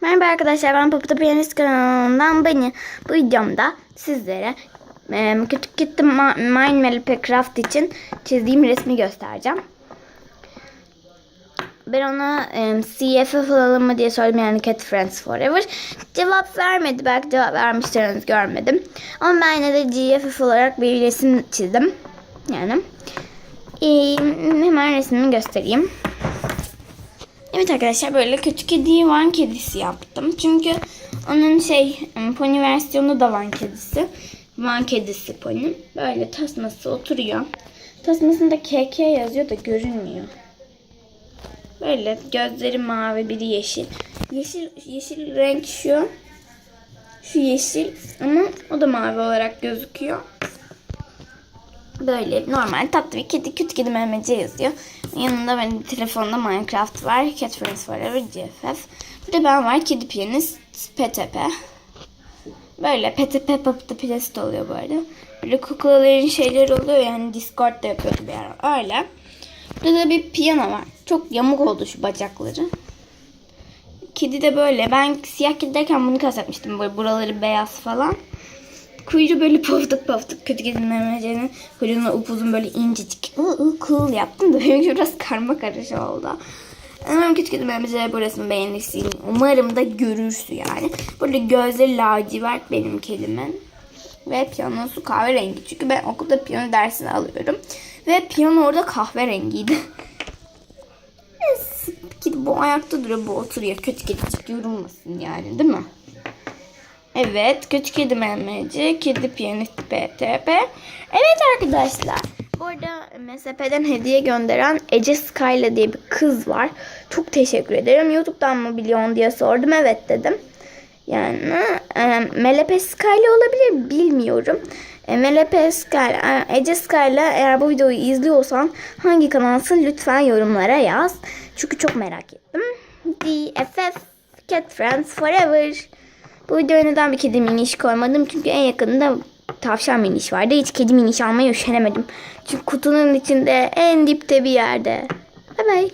Merhaba arkadaşlar ben Papata Piyanist kanalından beni bu videomda sizlere e, Küçük Kitty Ma- Mine Melipe Craft için çizdiğim resmi göstereceğim. Ben ona e, CFF alalım mı diye sordum yani Cat Friends Forever. Cevap vermedi. Belki cevap vermiştir henüz görmedim. Ama ben yine de GFF olarak bir resim çizdim. Yani. E, hemen resmimi göstereyim. Evet arkadaşlar böyle küçük kediyi Van kedisi yaptım. Çünkü onun şey pony versiyonu da Van kedisi. Van kedisi pony. Böyle tasması oturuyor. Tasmasında KK yazıyor da görünmüyor. Böyle gözleri mavi biri yeşil. Yeşil yeşil renk şu. Şu yeşil ama o da mavi olarak gözüküyor. Böyle normal tatlı bir kedi küt kedi Mehmetçe yazıyor. Yanında benim telefonda Minecraft var. Cat Friends Forever GFF. Bir de ben var. Kedi piyanist PTP. Böyle PTP Papıta Piyanist oluyor bu arada. Böyle kuklaların şeyleri oluyor yani Discord'da yapıyordu bir ara. Öyle. Burada da bir piyano var. Çok yamuk oldu şu bacakları. Kedi de böyle. Ben siyah kedi derken bunu kastetmiştim. Böyle buraları beyaz falan. Kuyruğu böyle poftuk poftuk kötü kedinin memecenin kuyruğuna upuzun böyle incecik ı ı cool yaptım da benim biraz karma karışık oldu. Umarım kedi memeceleri bu resmi beğenirsin. Umarım da görürsün yani. Burada gözleri lacivert benim kedimin. Ve piyanosu kahverengi. Çünkü ben okulda piyano dersini alıyorum. Ve piyano orada kahverengiydi. Kedi bu ayakta duruyor, bu oturuyor. Kötü kedicik yorulmasın yani değil mi? Evet, kötü kedi memeci, kedi piyanist PTP. Evet arkadaşlar. Bu arada MSP'den hediye gönderen Ece Skyla diye bir kız var. Çok teşekkür ederim. YouTube'dan mı biliyorsun diye sordum. Evet dedim. Yani e, Melepe Skyla olabilir bilmiyorum. E, Melepe Skyla, e, Ece Skyla eğer bu videoyu izliyorsan hangi kanalsın lütfen yorumlara yaz. Çünkü çok merak ettim. DFF Cat Friends Forever. Bu videoya neden bir kedi miniş koymadım? Çünkü en yakında tavşan miniş vardı. Hiç kedi miniş almaya üşenemedim. Çünkü kutunun içinde en dipte bir yerde. Bye bye.